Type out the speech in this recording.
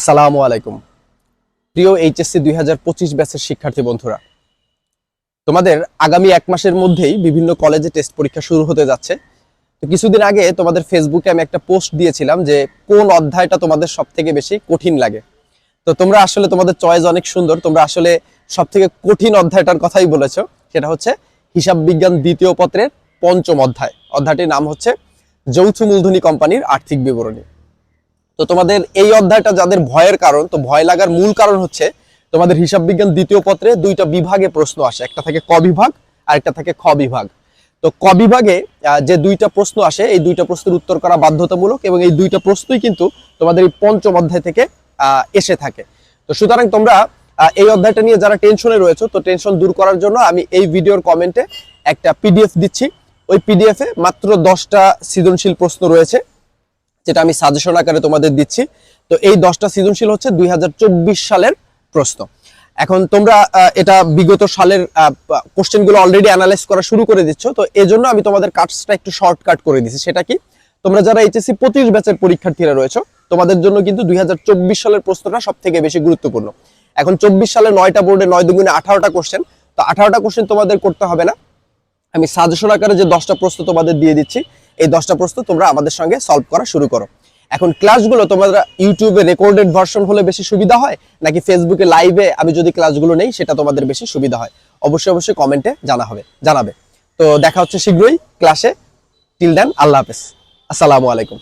আসসালামু আলাইকুম। প্রিয় এইচএসসি দুই হাজার পঁচিশ ব্যাচের শিক্ষার্থী বন্ধুরা, তোমাদের আগামী এক মাসের মধ্যেই বিভিন্ন কলেজে টেস্ট পরীক্ষা শুরু হতে যাচ্ছে। তো কিছুদিন আগে তোমাদের ফেসবুকে আমি একটা পোস্ট দিয়েছিলাম যে কোন অধ্যায়টা তোমাদের সব থেকে বেশি কঠিন লাগে। তো তোমরা আসলে তোমাদের চয়েস অনেক সুন্দর, তোমরা আসলে সব থেকে কঠিন অধ্যায়টার কথাই বলেছ, সেটা হচ্ছে হিসাব বিজ্ঞান দ্বিতীয় পত্রের পঞ্চম অধ্যায়। অধ্যায়টির নাম হচ্ছে যৌথ মূলধনী কোম্পানির আর্থিক বিবরণী। তো তোমাদের এই অধ্যায়টা যাদের ভয়ের কারণ, তো ভয় লাগার মূল কারণ হচ্ছে তোমাদের হিসাব বিজ্ঞান দ্বিতীয় পত্রে দুইটা বিভাগে প্রশ্ন আসে, একটা থাকে ক বিভাগ আর একটা থাকে খ বিভাগ। তো ক বিভাগে যে দুইটা প্রশ্ন আসে, এই দুইটা প্রশ্নের উত্তর করা বাধ্যতামূলক এবং এই দুইটা প্রশ্নই কিন্তু তোমাদের এই পঞ্চম অধ্যায় থেকে এসে থাকে। তো সুতরাং তোমরা এই অধ্যায়টা নিয়ে যারা টেনশনে রয়েছে, তো টেনশন দূর করার জন্য আমি এই ভিডিওর কমেন্টে একটা পিডিএফ দিচ্ছি। ওই পিডিএফে মাত্র দশটা সৃজনশীল প্রশ্ন রয়েছে। যেটা আমি সাজেশন আকারে তোমাদের দিচ্ছি। তো এই দশটা সৃজনশীল হচ্ছে দুই সালের প্রশ্ন। এখন তোমরা এটা বিগত সালের কোশ্চেনগুলো অলরেডি অ্যানালাইজ করা শুরু করে দিচ্ছ। তো এজন্য আমি তোমাদের কাটসটা একটু শর্টকাট করে দিচ্ছি। সেটা কি? তোমরা যারা এইচএসসি পঁচিশ ব্যাচের পরীক্ষার্থীরা রয়েছে, তোমাদের জন্য কিন্তু দুই হাজার চব্বিশ সালের প্রশ্নটা সব থেকে বেশি গুরুত্বপূর্ণ। এখন চব্বিশ সালে নয়টা বোর্ডে নয় দুগুণে আঠারোটা কোশ্চেন তো আঠারোটা কোশ্চেন তোমাদের করতে হবে না। আমি সাজেশন আকারে যে দশটা প্রশ্ন তোমাদের দিয়ে দিচ্ছি, এই দশটা প্রশ্ন তোমরা আমাদের সঙ্গে সলভ করা শুরু করো। এখন ক্লাসগুলো তোমরা ইউটিউবে রেকর্ডেড ভার্সন হলে বেশি সুবিধা হয়, নাকি ফেসবুকে লাইভে আমি যদি ক্লাসগুলো নেই, সেটা তোমাদের বেশি সুবিধা হয়? অবশ্যই অবশ্যই কমেন্টে জানা হবে, জানাবে। তো দেখা হচ্ছে শীঘ্রই ক্লাসে টিল দেন আল্লাহ হাফেজ। আসসালামু আলাইকুম।